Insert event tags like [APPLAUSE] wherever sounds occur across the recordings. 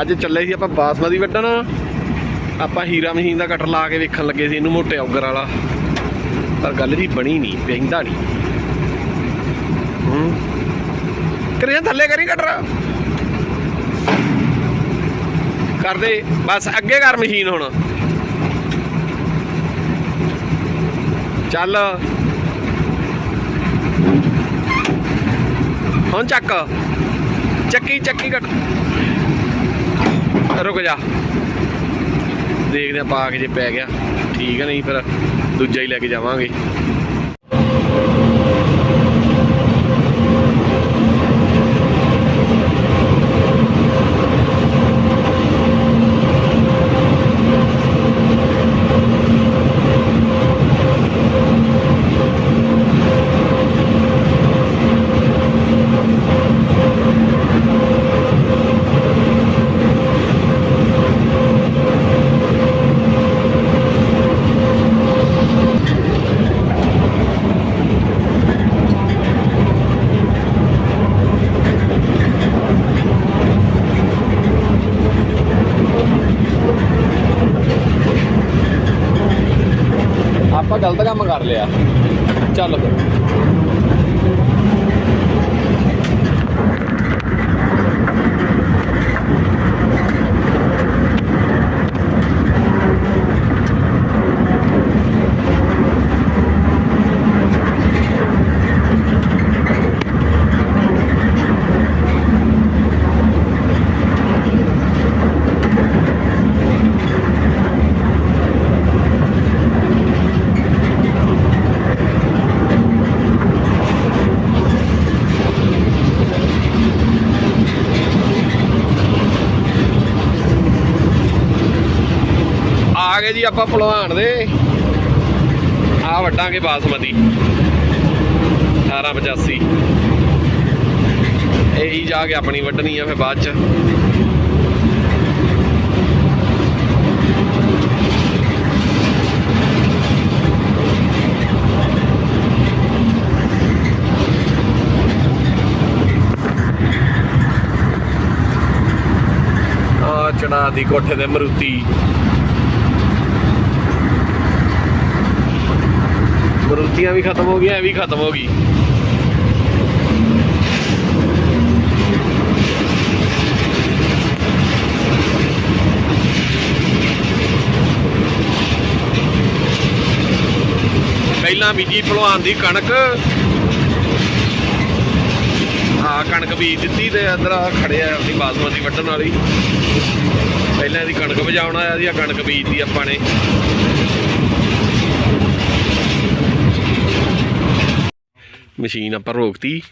ਅੱਜ ਚੱਲੇ ਸੀ ਆਪਾਂ ਬਾਸਮਤੀ ਵੱਢਣ। ਆਪਾਂ ਹੀਰਾ ਮਸ਼ੀਨ ਦਾ ਕਟਰ ਲਾ ਕੇ ਵੇਖਣ ਲੱਗੇ ਸੀ ਇਹਨੂੰ ਮੋਟੇ ਔਗਰ ਵਾਲਾ। ਪਰ ਗੱਲ ਜੀ ਬਣੀ ਨਹੀਂ ਪੈਂਦਾ ਨਹੀਂ। ਹੂੰ। ਕਰਿਆ ਥੱਲੇ ਕਰੀ ਕਟਰ। ਕਰਦੇ ਬਸ ਅੱਗੇ ਕਰ ਮਸ਼ੀਨ ਹੁਣ। ਚੱਲ। ਹੁਣ ਚੱਕ। ਚੱਕੀ ਚੱਕੀ ਕੱਟ ਰੁਕ ਜਾ। ਦੇਖਦੇ ਆ ਪਾ ਕੇ ਜੇ ਪੈ ਗਿਆ। ਠੀਕ ਹੈ ਨਹੀਂ ਫਿਰ ਦੂਜਾ ਹੀ ਲੈ ਕੇ ਜਾਵਾਂਗੇ। ਆਪਾਂ ਗਲਤ ਕੰਮ ਕਰ ਲਿਆ। ਚੱਲ ਫਿਰ ਆ ਗਏ ਜੀ ਆਪਾਂ ਭਲਵਾਨ ਦੇ। ਆ ਵੱਡਾਂਗੇ ਬਾਸਮਤੀ। 1885 ਇਹੀ ਜਾ ਕੇ ਆਪਣੀ ਵੱਢਣੀ ਆ ਫਿਰ ਬਾਅਦ ਚ। ਚੜਾ ਦੀ ਕੋਠੇ ਦੇ ਮਰੂਤੀ। ਮਰੂਤੀਆਂ ਵੀ ਖਤਮ ਹੋ ਗਈਆਂ, ਇਹ ਵੀ ਖਤਮ ਹੋ ਗਈ। ਪਹਿਲਾਂ ਬੀਜੀ ਭਲਵਾਨ ਦੀ ਕਣਕ। ਆ ਕਣਕ ਬੀਜ ਦਿੱਤੀ ਤੇ ਅੰਦਰ ਆ ਖੜਿਆ ਆਪਣੀ ਬਾਸਮਤੀ ਵੱਢਣ ਵਾਲੀ। ਪਹਿਲਾਂ ਇਹਦੀ ਕਣਕ ਵਜਾਉਣ ਆਇਆ ਸੀ ਆ ਕਣਕ ਬੀਜਦੀ ਆਪਾਂ ਨੇ। ਮਸ਼ੀਨ ਆਪਾਂ ਰੋਕਤੀ।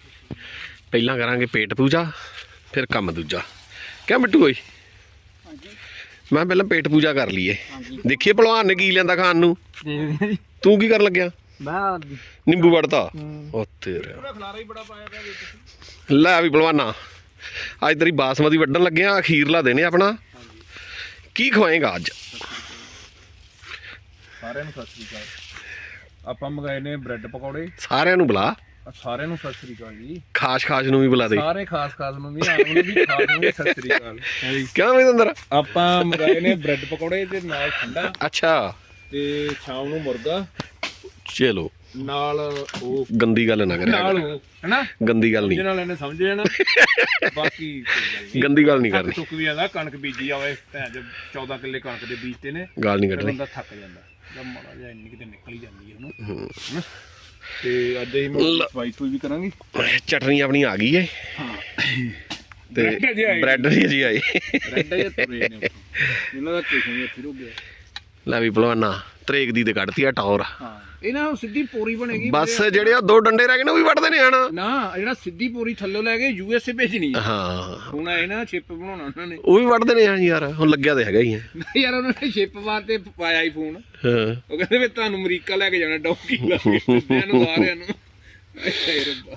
ਪਹਿਲਾਂ ਕਰਾਂਗੇ ਪੇਟ ਪੂਜਾ ਫਿਰ ਕੰਮ ਦੂਜਾ। ਕਿਆ ਮਿੱਟੂ ਓਏ? ਮੈਂ ਪਹਿਲਾਂ ਪੇਟ ਪੂਜਾ ਕਰ ਲਈਏ। ਦੇਖੀਏ ਭਲਵਾਨ ਨੇ ਕੀ ਲੈਂਦਾ ਖਾਣ ਨੂੰ। ਤੂੰ ਕੀ ਕਰਨ ਲੱਗਿਆ? ਮੈਂ ਨਿੰਬੂ ਵੜਤਾ। ਉਹ ਤੇਰਾ। ਲੈ ਵੀ ਭਲਵਾਨਾ। ਅੱਜ ਤੇਰੀ ਬਾਸਮਤੀ ਵੱਢਣ ਲੱਗੇ ਆ ਅਖੀਰਲਾ ਹੈ ਆਪਣਾ। ਕੀ ਖਵਾਏਗਾ ਅੱਜ? ਸਾਰਿਆਂ ਨੂੰ ਸਤਿ ਸ੍ਰੀ ਅਕਾਲ। ਆਪਾਂ ਮੰਗਾਏ ਨੇ ਬ੍ਰੈਡ ਪਕੌੜੇ। ਸਾਰਿਆਂ ਨੂੰ ਬੁਲਾ। ਸਾਰਿਆਂ ਨੂੰ ਸਤਿ ਸ੍ਰੀ ਅਕਾਲ ਜੀ। ਖਾਸ ਖਾਸ ਨੂੰ ਵੀ ਬੁਲਾ ਦੇ। ਸਾਰੇ ਖਾਸ ਖਾਸ ਨੂੰ ਵੀ ਆਪ ਨੂੰ ਵੀ ਖਾਸ ਨੂੰ ਵੀ ਸਤਿ ਸ੍ਰੀ ਅਕਾਲ। ਕਿਉਂ ਵੀ ਅੰਦਰ? ਆਪਾਂ ਮੰਗਾਏ ਨੇ ਬ੍ਰੈਡ ਪਕੌੜੇ ਤੇ ਨਾਲ ਠੰਡਾ ਅੱਛਾ। ਤੇ ਸ਼ਾਮ ਨੂੰ ਮੁਰਗਾ। ਚਲੋ। ਨਾਲ ਉਹ ਗੰਦੀ ਗੱਲ ਨਾ ਕਰਿਆ ਨਾਲ। ਉਹ ਹੈਨਾ? ਗੰਦੀ ਗੱਲ ਨਹੀਂ। ਜਿਹਨਾਂ ਨੇ ਸਮਝ ਜਾਣਾ। ਬਾਕੀ। ਗੰਦੀ ਗੱਲ ਨਹੀਂ ਕਰਨੀ ਟੁੱਕ ਵੀ ਜਾਂਦਾ ਕਣਕ ਬੀਜੀ ਆਵੇ ਭੈਣ ਚ 14 ਕਿੱਲੇ ਕਣਕ ਦੇ ਬੀਜਤੇ ਨੇ। ਗੱਲ ਨਹੀਂ ਕੱਢਣੀ ਬੰਦਾ ਥੱਕ ਜਾਂਦਾ। ਮਾੜਾ ਜਿਹਾ ਇੰਨੀ ਕਿਤੇ ਨਿਕਲ ਹੀ ਜਾਂਦੀ ਹੈ ਉਹਨੂੰ। ਹਨਾ? ਤੇ ਅੱਜ ਅਸੀਂ ਲ- ਸੂਈ ਵੀ ਕਰਾਂਗੇ। ਚਟਨੀ ਆਪਣੀ ਆ ਗਈ ਏ। ਤੇ Bread ਅਜੇ ਆਈ ਬ੍ਰੈਡ ਜੀ ਰੈੱਡ ਜੇ ਤੁਰੇ ਨੇ ਉੱਥੋਂ। ਇਹਨਾਂ ਦਾ ਕੁਛ ਨਹੀਂ ਇੱਥੇ ਰੁਕ ਗਿਆ। ਲੈ ਵੀ ਭਲਵਾਨਾ ਤ੍ਰੇਕ ਦੀ ਤੇ ਕੱਢਤੀ ਆ ਟੌਰ। ਹਾਂ ਇਹਨਾਂ ਨੂੰ ਸਿੱਧੀ ਪੋਰੀ ਬਣੇਗੀ ਬਸ ਜਿਹੜੇ ਆ ਦੋ ਡੰਡੇ ਰਹਿ ਗਏ ਨੇ ਉਹ ਵੀ ਵੱਢਦੇ ਨੇ ਹਣਾ ਨਾ ਜਿਹੜਾ ਸਿੱਧੀ ਪੋਰੀ ਥੱਲੋਂ ਲੈ ਕੇ ਯੂ ਐਸ ਏ ਭੇਜਣੀ ਆ। ਹਾਂ। ਹੁਣ ਇਹ ਨਾ ਚਿਪ ਬਣਾਉਣਾ ਉਹਨਾਂ ਨੇ। ਉਹ ਵੀ ਵੱਢਦੇ ਨੇ ਹਾਂ ਯਾਰ ਹੁਣ ਲੱਗਿਆ ਤੇ ਹੈਗਾ ਹੀ ਹੈ ਯਾਰ ਉਹਨਾਂ ਨੇ ਚਿਪ ਮਾਰ ਤੇ ਪਾਇਆ ਹੀ ਫੋਨ। ਹਾਂ। ਉਹ ਕਹਿੰਦੇ ਵੀ ਤੁਹਾਨੂੰ ਅਮਰੀਕਾ ਲੈ ਕੇ ਜਾਣਾ ਡੌਂਕੀ ਲਾ ਕੇ ਇਹਨੂੰ ਸਾਰਿਆਂ ਨੂੰ ਹਾਏ ਰੱਬਾ।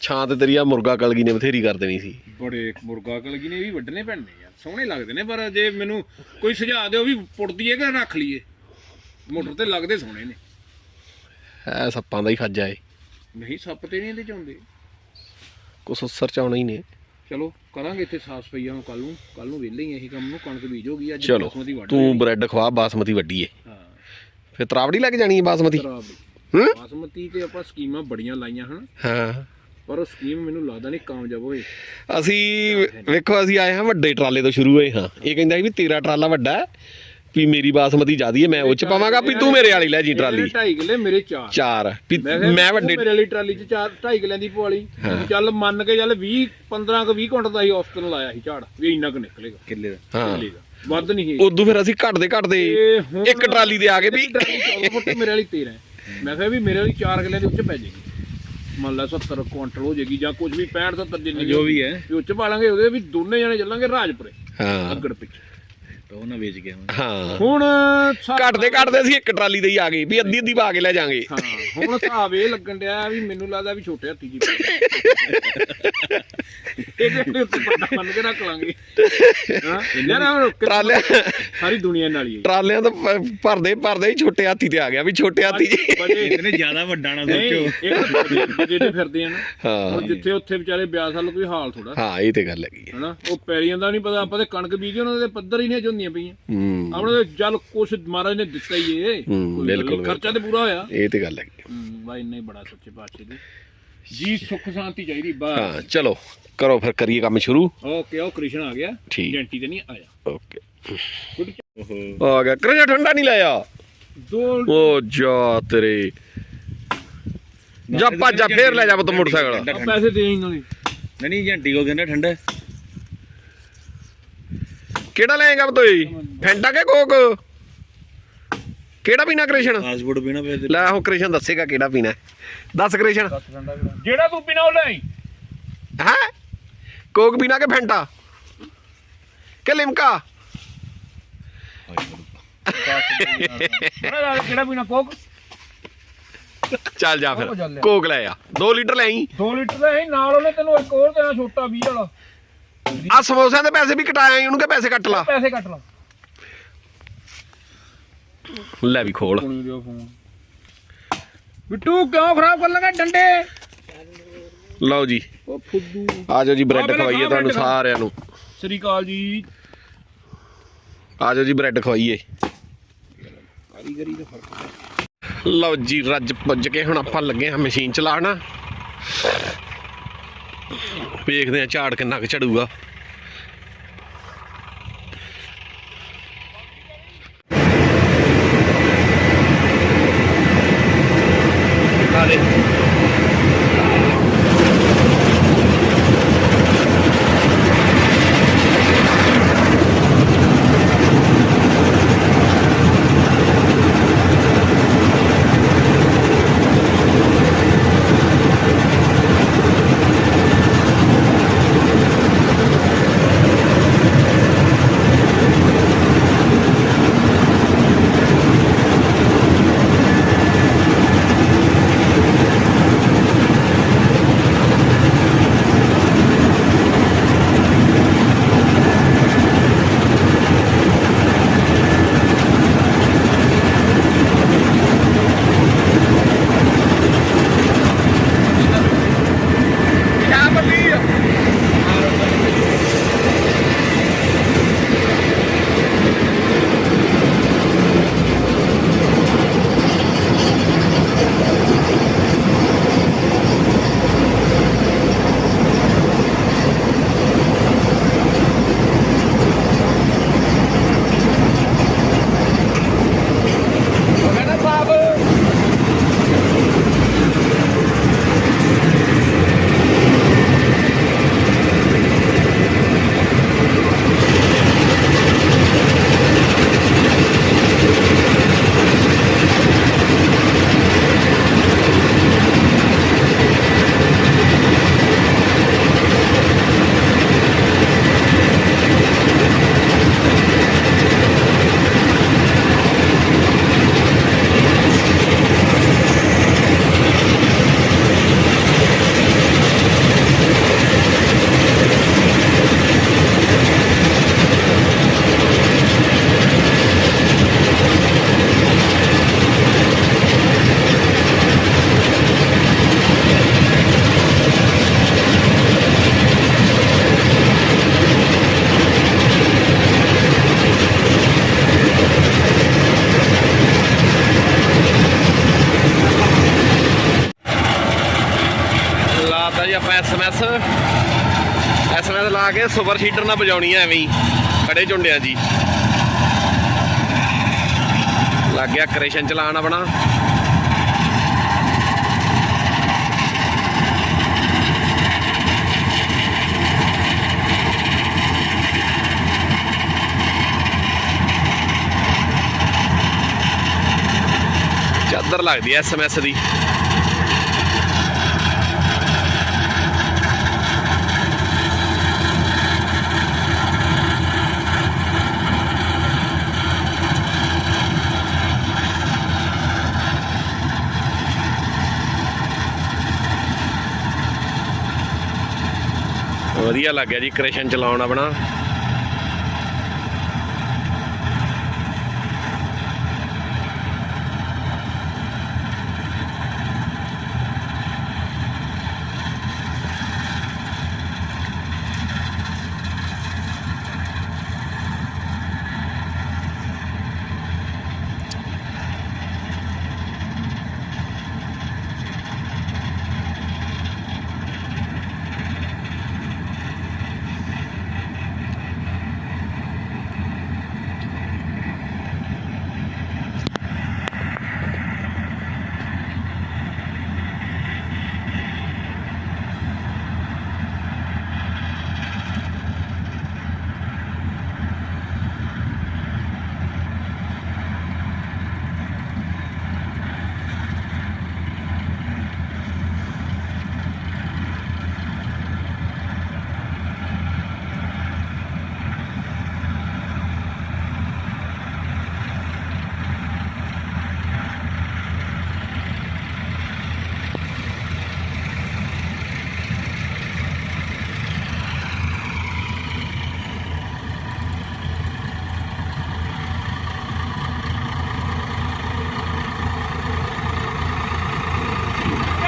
ਛਾਂ ਤੇ ਤੇਰੀ ਆ ਮੁਰਗਾ ਕਲਗੀ ਨੇ ਬਥੇਰੀ ਕਰ ਦੇਣੀ ਸੀ। ਬੜੇ ਮੁਰਗਾ ਕਲਗੀ ਨੇ ਇਹ ਵੀ ਵੱਢਣੇ ਪੈਣੇ ਯਾਰ ਸੋਹਣੇ ਲੱਗਦੇ ਨੇ ਪਰ ਜੇ ਮੈਨੂੰ ਕੋਈ ਸੁਝਾਅ ਦਿਓ ਵੀ ਪੁੱਟਦੀ ਹੈ ਕਿ ਰੱਖ ਲਈਏ? ਮੋਟਰ ਤੇ ਲੱਗਦੇ ਸੋਹਣੇ ਨੇ। ਐ ਸੱਪਾਂ ਦਾ ਹੀ ਖਾਜਾ ਏ। ਨਹੀਂ ਸੱਪ ਤੇ ਨਹੀਂ ਇਹਦੇ ਚ ਆਉਂਦੇ। ਕੁਛ ਉਸਰ ਚ ਆਉਣਾ ਹੀ ਨੇ। ਚਲੋ ਕਰਾਂਗੇ ਇੱਥੇ ਸਾਫ਼ ਸਫਾਈਆਂ ਨੂੰ ਕੱਲ ਨੂੰ ਕੱਲ ਨੂੰ ਵਿਹਲੇ ਹੀ ਇਹ ਕੰਮ ਨੂੰ ਕਣਕ ਬੀਜੋਗੀ ਅੱਜ ਚਲੋ ਬਾਸਮਤੀ ਵੱਢ ਤੂੰ ਬ੍ਰੈਡ ਖਵਾ ਬਾਸਮਤੀ ਵੱਡੀ ਏ। ਹਾਂ। ਫਿਰ ਤਰਾਵੜੀ ਲੱਗ ਜਾਣੀ ਹੈ ਬਾਸਮਤੀ? ਹੂੰ? ਬਾਸਮਤੀ ਤੇ ਆਪਾਂ ਸਕੀਮਾਂ ਬੜੀਆਂ ਲਾਈਆਂ ਹਨ? ਹਾਂ। ਪਰ ਉਹ ਸਕੀਮ ਮੈਨੂੰ ਲੱਗਦਾ ਨਹੀਂ ਕਾਮਯਾਬ ਹੋਏ ਅਸੀਂ ਵੇਖੋ ਅਸੀਂ ਆਏ ਹਾਂ ਵੱਡੇ ਟਰਾਲੇ ਤੋਂ ਸ਼ੁਰੂ ਹੋਏ ਹਾਂ। ਇਹ ਕਹਿੰਦਾ ਸੀ ਵੀ ਤੇਰਾ ਟਰਾਲਾ ਵੱਡਾ ਹੈ ਵੀ ਮੇਰੀ ਬਾਸਮਤੀ ਜ਼ਿਆਦੀ ਹੈ ਮੈਂ ਉਹ ਚ ਪਾਵਾਂਗਾ ਵੀ ਤੂੰ ਮੇਰੇ ਵਾਲੀ ਲੈ ਜੀ ਟਰਾਲੀ। 2.5 ਕਿੱਲੇ ਮੇਰੇ 4 ਚਾਰ। ਵੀ ਮੈਂ ਵੱਡੇ ਮੇਰੇ ਵਾਲੀ ਟਰਾਲੀ 'ਚ 4 2.5 ਕਿੱਲਿਆਂ ਦੀ ਪਵਾਲੀ। ਚੱਲ ਮੰਨ ਕੇ ਚੱਲ 20 15 ਕ 20 ਕੁਇੰਟਲ ਦਾ ਹੀ ਔਸਤਨ ਲਾਇਆ ਸੀ ਝਾੜ ਵੀ ਇੰਨਾ ਕੁ ਨਿਕਲੇਗਾ। ਕਿੱਲੇ ਦਾ। ਹਾਂ। ਵੱਧ ਨਹੀਂ ਹੈ ਉਦੋਂ ਫਿਰ ਅਸੀਂ ਘਟਦੇ ਘਟਦੇ ਇੱਕ ਟਰਾਲੀ ਦੇ ਆ ਗਏ ਵੀ ਟਰਾਲੀ 14 ਫੁੱਟ ਮੇਰੇ ਵਾਲੀ 13 ਹੈ। ਮੈਂ ਕਿਹਾ ਵੀ ਮੇਰੇ ਵਾਲੀ 4 ਕਿੱਲਿਆਂ ਦੇ ਉੱਚ ਪੈ ਜਾਏਗੀ। ਮੰਨ ਲਾ 70 ਕੁਇੰਟਲ ਹੋ ਜਾਏਗੀ ਜਾਂ ਕੁਝ ਵੀ 65 70 ਜਿੰਨੀ ਜੋ ਵੀ ਹੈ। ਵੀ ਉੱਚ ਪਾ ਲਾਂਗੇ ਉਹਦੇ ਵੀ ਦੋਨੇ ਜਣੇ ਚੱਲਾਂਗੇ ਰਾਜਪੁਰੇ ਹਾਂ। ਅੱਗੜ ਪਿੱਛੇ। ਵੇਚ ਗਿਆ ਹੁਣ ਹਾਂ। ਹੁਣ ਘਟਦੇ ਘਟਦੇ ਅਸੀਂ ਇੱਕ ਟਰਾਲੀ ਦੇ ਹੀ ਆ ਗਏ ਵੀ ਅੱਧੀ ਅੱਧੀ ਪਾ ਕੇ ਲੈ ਜਾਾਂਗੇ। ਹਾਂ ਹੁਣ ਹਿਸਾਬ ਇਹ ਲੱਗਣ ਡਿਆ ਵੀ ਮੈਨੂੰ ਲੱਗਦਾ ਵੀ ਛੋਟੇ ਹੱਥੀ ਜੀ ਇਹਦੇ ਉੱਤੇ ਪੱਟਾ ਬੰਨ ਕੇ ਰੱਖ ਲਾਂਗੇ। ਹਾਂ ਯਾਰ ਹੁਣ ਟਰਾਲੇ ਸਾਰੀ ਦੁਨੀਆ ਨਾਲ ਹੀ ਟਰਾਲਿਆਂ ਤੋਂ ਭਰਦੇ ਭਰਦੇ ਹੀ ਛੋਟੇ ਹਾਥੀ ਤੇ ਆ ਗਿਆ ਵੀ ਛੋਟੇ ਹਾਥੀ ਜੀ। ਬੜੇ ਇਹਨੇ ਜ਼ਿਆਦਾ ਵੱਡਾ ਨਾ ਸੋਚੋ। ਇਹ ਜਿਹੜੇ ਫਿਰਦੇ ਆ ਨਾ। ਹਾਂ। ਜਿੱਥੇ ਉੱਥੇ ਵਿਚਾਰੇ ਬਿਆਸ ਵੱਲ ਕੋਈ ਹਾਲ ਥੋੜਾ ਹਾਂ ਇਹ ਤੇ ਗੱਲ ਹੈਗੀ ਹੈ। ਹਨਾ ਉਹ ਪੈਰੀਆਂ ਦਾ ਨਹੀਂ ਪਤਾ ਆਪਾਂ ਤੇ ਕਣਕ ਬੀਜੀ ਉਹਨਾਂ ਦੇ ਪੱਧਰ ਹੀ ਨਹੀਂ ਹੁੰਦੀਆਂ ਪਈਆਂ? ਹੂੰ। ਆਪਣੇ ਚੱਲ ਕੁਛ ਮਹਾਰਾਜ ਨੇ ਦਿੱਤਾ ਹੀ ਏ। ਹੂੰ, ਕੋਈ ਗੱਲ ਨੀ, ਬਿਲਕੁਲ, ਖਰਚਾ ਤੇ ਪੂਰਾ ਹੋਇਆ। ਇਹ ਤੇ ਗੱਲ ਹੈ। ਹੂੰ ਬਾਈ ਨਹੀਂ ਬੜਾ ਸੱਚੇ ਪਾਤਸ਼ਾਹ ਦੀ ਜੀ ਸੁੱਖ ਸ਼ਾਂਤੀ ਚਾਹੀਦੀ ਬਸ। ਹਾਂ ਚਲੋ ਕਰੋ ਫਿਰ ਕਰੀਏ ਕੰਮ ਸ਼ੁਰੂ। ਓਕੇ ਉਹ ਕ੍ਰਿਸ਼ਨ ਆ ਗਿਆ। ਠੀਕ। ਜੈਂਟੀ ਤੇ ਨਹੀਂ ਆਇਆ। ਓਕੇ। ਗੁੱਡ ਆ ਗਿਆ। ਕਰਜਾ ਠੰਡਾ ਨਹੀਂ ਲਾਇਆ? ਦੋ ਉਹ ਜਾ ਤੇਰੇ। ਜਾ ਭੱਜ ਜਾ ਫੇਰ ਲੈ ਜਾ ਪੁੱਤ ਮੋਟਰਸਾਈਕਲ। ਪੈਸੇ ਦੇ ਇਹਨਾਂ ਨੇ ਨਹੀਂ ਨਹੀਂ ਜੰਟੀ ਕੋ ਕਹਿੰਦਾ ਠੰਡਾ। ਕਿਹੜਾ ਲੈਂਗਾ ਬਤੋਈ? ਫੈਂਟਾ ਕੇ ਕੋਕ? ਕਿਹੜਾ ਪੀਣਾ ਕ੍ਰਿਸ਼ਨ? ਫੂਡ ਪੀਣਾ ਪਏ ਲੈ ਉਹ ਕ੍ਰਿਸ਼ਨ ਦੱਸੇਗਾ ਕਿਹੜਾ ਪੀਣਾ। ਹੈ। ਦੱਸ ਕ੍ਰਿਸ਼ਨ ਜਿਹੜਾ ਤੂੰ ਪੀਣਾ ਉਹ ਲੈ ਹੈ? ਕੋਕ ਪੀਣਾ ਕਿ ਫੈਂਟਾ? ਕਿ ਲਿਮਕਾ? ਕਿਹੜਾ ਪੀਣਾ ਕੋਕ? ਚੱਲ ਜਾ ਫਿਰ। ਕੋਕ ਲੈ ਆ। 2 ਲੀਟਰ ਲੈ ਆਈ। 2 ਲੀਟਰ ਦਾ ਹੈ ਨਾਲ ਉਹਨੇ ਤੈਨੂੰ ਇੱਕ ਹੋਰ ਦੇਣਾ ਛੋਟਾ 20 ਵਾਲਾ। ਆ ਸਮੋਸਿਆਂ ਦੇ ਪੈਸੇ ਵੀ ਕਟਾਏ ਉਹਨੂੰ ਕਿ ਪੈਸੇ ਕੱਟ ਲਾ। ਪੈਸੇ ਕੱਟ ਲਾ। ਲੈ ਵੀ ਖੋਲ। ਪੁਣੀ ਦਿਓ ਫੋਨ। ਬਿੱਟੂ ਕਿਉਂ ਖਰਾਬ ਕਰ ਲਗਾ ਡੰਡੇ? ਲਓ ਜੀ। ਉਹ ਫੁੱਦੂ। ਆ ਜਾਓ ਜੀ ਬ੍ਰੈਡ ਖਵਾਈਏ ਤੁਹਾਨੂੰ। ਸਾਰਿਆਂ ਨੂੰ। ਸ੍ਰੀ ਅਕਾਲ ਜੀ। ਆ ਜਾਓ ਜੀ ਬ੍ਰੈਡ ਖਵਾਈਏ। ਕਾਰੀਗਰੀ ਦਾ ਫ਼ਰਕ ਲਓ ਜੀ ਰੱਜ ਪੁੱਜ ਕੇ ਹੁਣ ਆਪਾਂ ਲੱਗੇ ਹਾਂ ਮਸ਼ੀਨ ਚਲਾਉਣ। ਵੇਖਦੇ ਆ ਝਾੜ ਕਿੰਨਾ ਕੁ ਝੜੂਗਾ। ਐਸਐਮਐਸ ਲਾ ਕੇ ਸੁਪਰ ਸੀਡਰ ਨਾਲ ਵਜਾਉਣੀ ਐ ਐਵੇਂ ਹੀ, ਖੜੇ ਝੁੰਡਿਆਂ ਜੀ। ਲੱਗ ਗਿਆ ਕ੍ਰੇਸ਼ਨ ਚਲਾਣ ਆਪਣਾ। ਚਾਦਰ ਲੱਗਦੀ ਐ ਐਸਐਮਐਸ ਦੀ। ਵਧੀਆ ਲੱਗ ਗਿਆ ਜੀ ਕ੍ਰੇਸ਼ਨ ਚਲਾਉਣ ਆਪਣਾ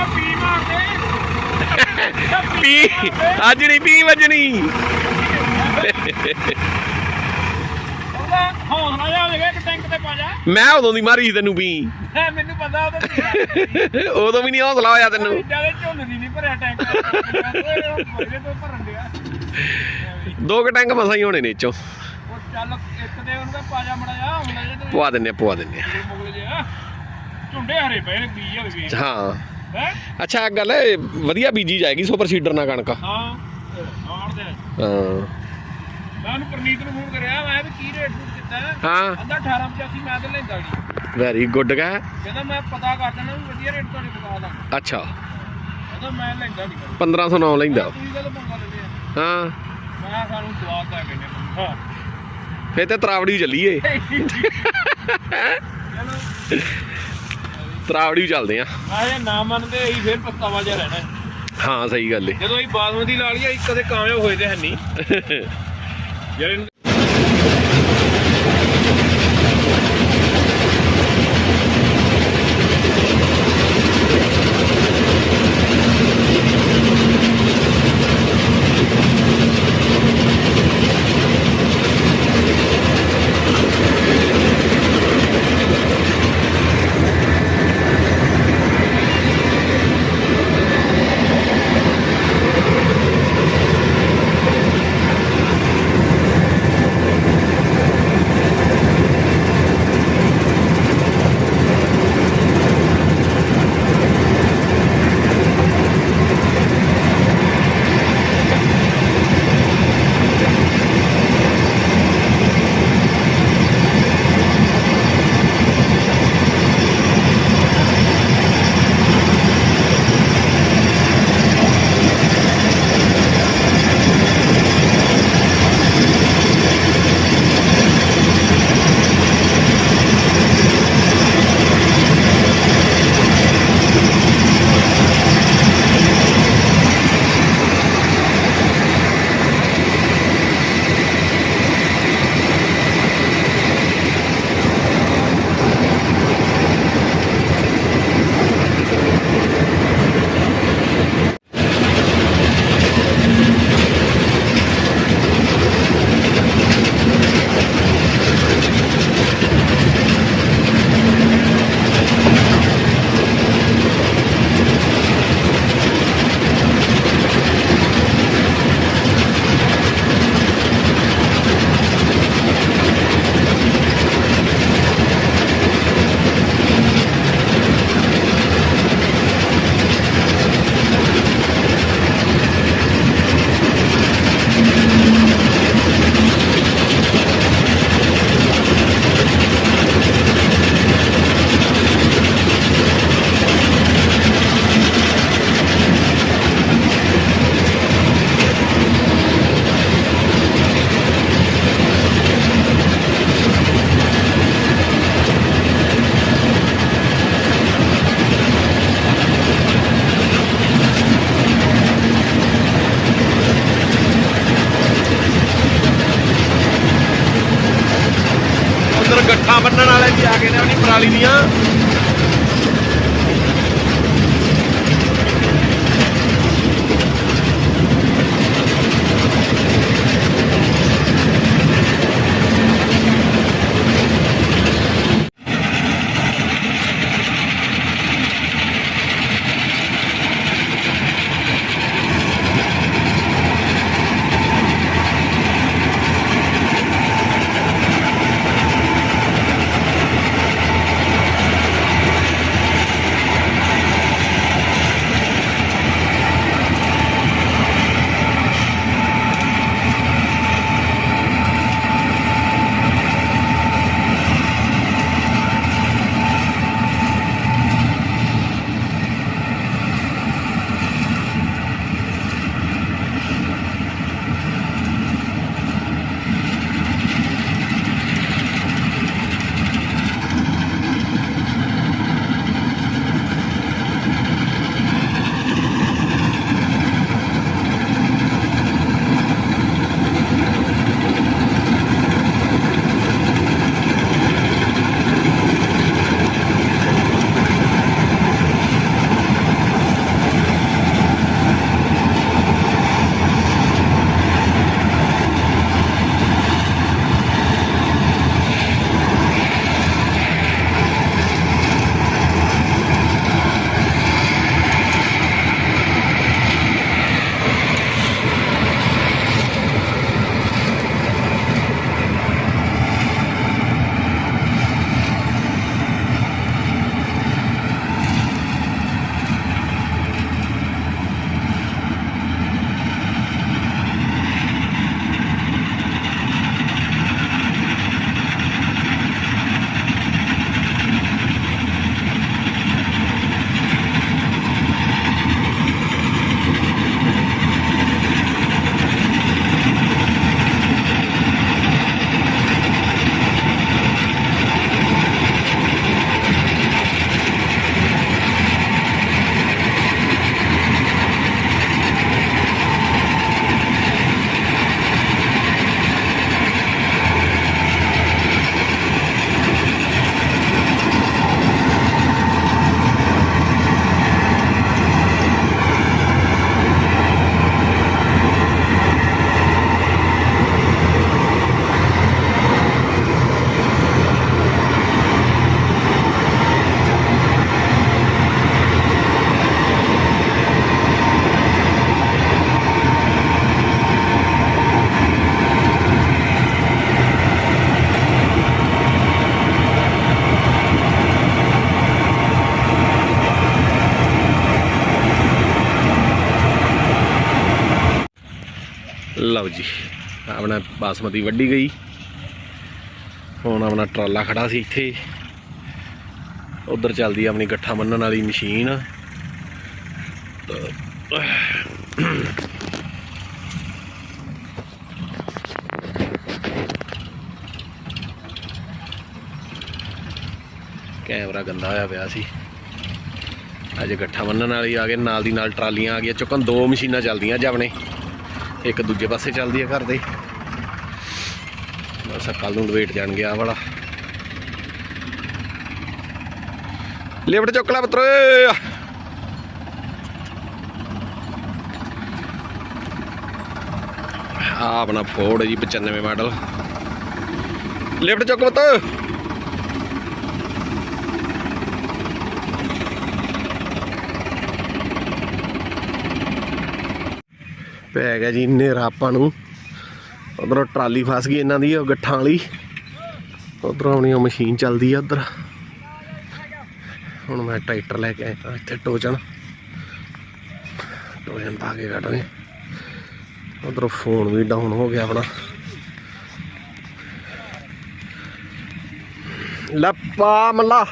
ਪੀ ਮਾਰਦੇ ਪੀ ਅੱਜ ਨਹੀਂ ਪੀ ਵੱਜਣੀ। ਉਹਦਾ ਹੌਸਲਾ ਜਾ ਹੋਵੇਗਾ ਇੱਕ ਟੈਂਕ ਤੇ ਪਾ ਜਾ। ਮੈਂ ਉਦੋਂ ਦੀ ਮਾਰੀ ਸੀ ਤੈਨੂੰ ਮੈਨੂੰ ਪਤਾ ਉਹਦਾ ਉਦੋਂ ਵੀ ਨਹੀਂ ਹੌਸਲਾ ਹੋਇਆ ਤੈਨੂੰ। ਇੱਡਾ ਦੇ ਝੋਲ ਦੀ ਨਹੀਂ ਭਰਿਆ ਟੈਂਕ ਓਏ ਮਗਰੇ ਤੋਂ ਭਰਨ ਡਿਆ। ਦੋ ਕੁ ਟੈਂਕ ਮਸਾਂ ਹੀ ਹੋਣੇ ਨੇ ਚੋਂ ਉਹ ਚੱਲ ਇੱਕ ਦੇ ਉਹਨੂੰ ਤਾਂ ਪਾ ਜਾ ਮੜਾ ਜਾ ਹੁਣ ਜੇ ਪਵਾ ਦਿੰਨੇ ਆ ਪਵਾ ਦਿੰਨੇ ਆ ਮੁਗਲੇ ਝੁੰਡੇ ਹਰੇ ਪਏ ਨੇ ਬੀਜ ਹੋਵੇ ਵੀ ਹਾਂ। ਹੈ? ਅੱਛਾ ਇੱਕ ਗੱਲ ਹੈ ਵਧੀਆ ਬੀਜੀ ਜਾਏਗੀ ਸੁਪਰ ਸੀਡਰ ਨਾਲ ਕਣਕ। ਹਾਂ ਆਉਣ ਦੇ। ਹਾਂ। ਮੈਂ ਉਹਨੂੰ ਪ੍ਰਨੀਤ ਨੂੰ ਫੋਨ ਕਰਿਆ ਮੈਂ ਵੀ ਕੀ ਰੇਟ ਰੂਟ ਦਿੱਤਾ ਹੈ? ਕਹਿੰਦਾ 1885 ਮੈਂ ਤੇ ਲੈਂਦਾ ਨਹੀਂ ਵੈਰੀ ਗੁੱਡ ਗਾ ਕਹਿੰਦਾ ਮੈਂ ਪਤਾ ਕਰ ਦੇਣਾ ਵੀ ਵਧੀਆ ਰੇਟ ਤੁਹਾਡੇ ਬਤਾ ਦਾਂਗਾ ਅੱਛਾ। ਕਹਿੰਦਾ ਮੈਂ ਲੈਂਦਾ ਨਹੀਂ 1509 ਲੈਂਦਾ। ਤੁਸੀਂ ਕਦੋਂ ਪੰਗਾ ਲੈਂਦੇ ਆ। ਹਾਂ। ਮੈਂ ਸਾਨੂੰ ਜਵਾਬ ਦਾ ਕਹਿੰਦੇ ਹਾਂ ਫੇਰ ਤੇ ਤਰਾਵੜੀ ਚੱਲੀਏ। ਚਲੋ। ਤਰਾਵੜੀ ਚੱਲਦੇ ਆ। ਆ ਜੇ ਨਾ ਮੰਨਦੇ ਅਸੀਂ ਫਿਰ ਪਛਤਾਵਾ ਜਿਹਾ ਰਹਿਣਾ। ਹੈ। ਸਹੀ ਗੱਲ ਏ। ਜਦੋਂ ਅਸੀਂ ਬਾਸਮਤੀ ਲਾ ਲਈ ਅਸੀਂ ਕਦੇ ਕਾਮਯਾਬ ਹੋਏ ਤੇ ਹੈ ਨਹੀਂ ਯਾਰ [LAUGHS] ਲਓ ਜੀ, ਆਪਣਾ ਬਾਸਮਤੀ ਵੱਢੀ ਗਈ। ਹੁਣ ਆਪਣਾ ਟਰਾਲਾ ਖੜਾ ਸੀ ਇੱਥੇ। ਉਧਰ ਚੱਲਦੀ ਆਪਣੀ ਗੱਠਾ ਮੰਨਣ ਵਾਲੀ ਮਸ਼ੀਨ। ਕੈਮਰਾ ਗੰਦਾ ਹੋਇਆ ਪਿਆ ਸੀ। ਅੱਜ ਗੱਠਾ ਮੰਨਣ ਵਾਲੀ ਆ ਗਏ ਨਾਲ ਦੀ ਨਾਲ ਟਰਾਲੀਆਂ ਆ ਗਈਆਂ, ਚੁੱਕਣ ਦੋ ਮਸ਼ੀਨਾਂ ਚੱਲਦੀਆਂ ਅੱਜ ਆਪਣੇ। ਇੱਕ ਦੂਜੇ ਪਾਸੇ ਚੱਲਦੀ ਆ ਘਰ ਦੇ। ਬਸ ਕੱਲ ਨੂੰ ਲਵੇਟ ਜਾਣ ਗਿਆ ਵਾਲਾ। ਲਿਫਟ ਚੁੱਕ ਲੈ ਪੁੱਤਰ ਆ ਆਪਣਾ ਫੋਰਡ ਜੀ 95 ਮਾਡਲ। ਲਿਫਟ ਚੁੱਕ ਪੁੱਤ। ਪੈ ਗਿਆ ਜੀ ਹਨੇਰਾ ਆਪਾਂ ਨੂੰ। ਉਧਰੋਂ ਟਰਾਲੀ ਫਸ ਗਈ ਇਹਨਾਂ ਦੀ, ਉਹ ਗੱਠਾਂ ਵਾਲੀ। ਉਧਰੋਂ ਆਪਣੀ ਮਸ਼ੀਨ ਚੱਲਦੀ ਆ ਉਧਰ। ਹੁਣ ਮੈਂ ਟਰੈਕਟਰ ਲੈ ਕੇ ਆਇਆ ਇੱਥੇ ਟੋਚਣ ਟੋਚਣ ਪਾ ਕੇ ਕੱਢਣੇ ਉਧਰੋਂ ਫੋਨ ਵੀ ਡਾਊਨ ਹੋ ਗਿਆ ਆਪਣਾ। ਲੱਪਾ ਮਲਾ।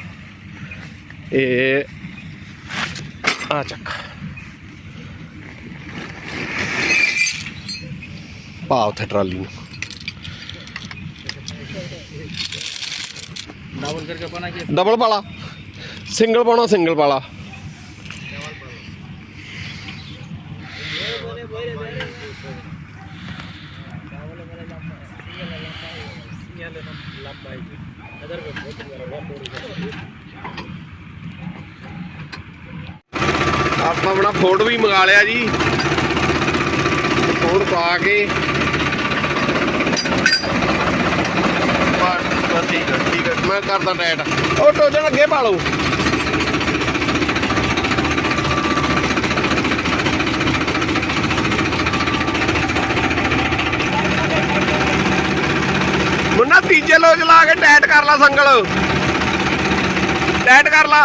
ਇਹ ਆ ਚੱਕਾ। ਪਾ ਉੱਥੇ ਟਰਾਲੀ ਨੂੰ। ਡਬਲ ਕਰਕੇ ਪਾਣਾ ਕਿ ਡਬਲ ਪਾਲਾ ਸਿੰਗਲ ਪਾਉਣਾ ਸਿੰਗਲ ਪਾਲਾ ਆਪਾਂ ਆਪਣਾ ਫੋਰਡ ਵੀ ਮੰਗਾ ਲਿਆ ਜੀ। ਫੋਰਡ ਪਾ ਕੇ ਬਸ ਬਸ ਠੀਕ ਹੈ ਠੀਕ ਹੈ ਮੈਂ ਕਰਦਾ ਟਾਈਟ ਉਹ ਟੋਜਨ ਅੱਗੇ ਪਾ ਲਓ ਮੁੰਨਾ ਤੀਜੇ ਲੋਜ ਲਾ ਕੇ ਟਾਈਟ ਕਰ ਲਾ ਸੰਗਲ। ਟਾਈਟ ਕਰ ਲਾ।